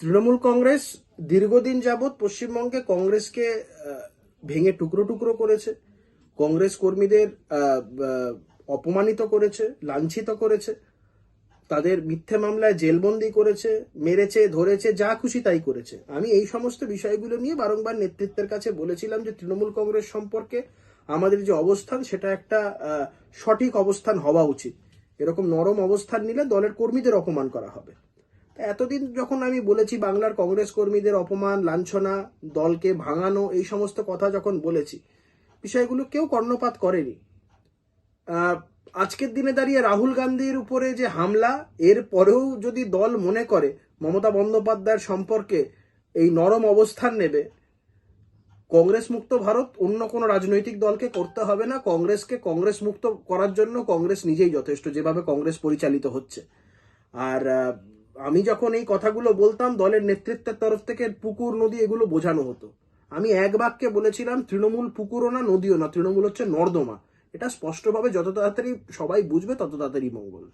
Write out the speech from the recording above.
তৃণমূল কংগ্রেস দীর্ঘদিন যাবৎ পশ্চিমবঙ্গে কংগ্রেসকে ভেঙে টুকরো টুকরো করেছে। কংগ্রেস কর্মীদের অপমানিত করেছে, লাঞ্ছিত করেছে। তাদের মিথ্যে মামলায় জেলবন্দি করেছে, মেরেছে, ধরেছে, যা খুশি তাই করেছে। আমি এই সমস্ত বিষয়গুলো নিয়ে বারংবার নেতৃত্বের কাছে বলেছিলাম যে তৃণমূল কংগ্রেস সম্পর্কে আমাদের যে অবস্থান, সেটা একটা সঠিক অবস্থান হওয়া উচিত। এরকম নরম অবস্থান নিলে দলের কর্মীদের অপমান করা হবে। এতদিন যখন আমি বলেছি বাংলার কংগ্রেস কর্মীদের অপমান, লাঞ্ছনা, দলকে ভাঙানো, এই সমস্ত কথা যখন বলেছি, বিষয়গুলো কেউ কর্ণপাত করেনি। আজকের দিনে দাঁড়িয়ে রাহুল গান্ধীর উপরে যে হামলা, এর পরেও যদি দল মনে করে মমতা বন্দ্যোপাধ্যায়ের সম্পর্কে এই নরম অবস্থান নেবে, কংগ্রেস মুক্ত ভারত অন্য কোনো রাজনৈতিক দলকে করতে হবে না। কংগ্রেসকে কংগ্রেস মুক্ত করার জন্য কংগ্রেস নিজেই যথেষ্ট, যেভাবে কংগ্রেস পরিচালিত হচ্ছে। আর আমি যখন এই কথাগুলো বলতাম, দলের নেতৃত্বের তরফ থেকে পুকুর, নদী এগুলো বোঝানো হতো। আমি এক বাক্যে বলেছিলাম, তৃণমূল পুকুরও না, নদীও না, তৃণমূল হচ্ছে নর্দমা। এটা স্পষ্টভাবে যত তাড়াতাড়ি সবাই বুঝবে, তত তাড়াতাড়ি মঙ্গল।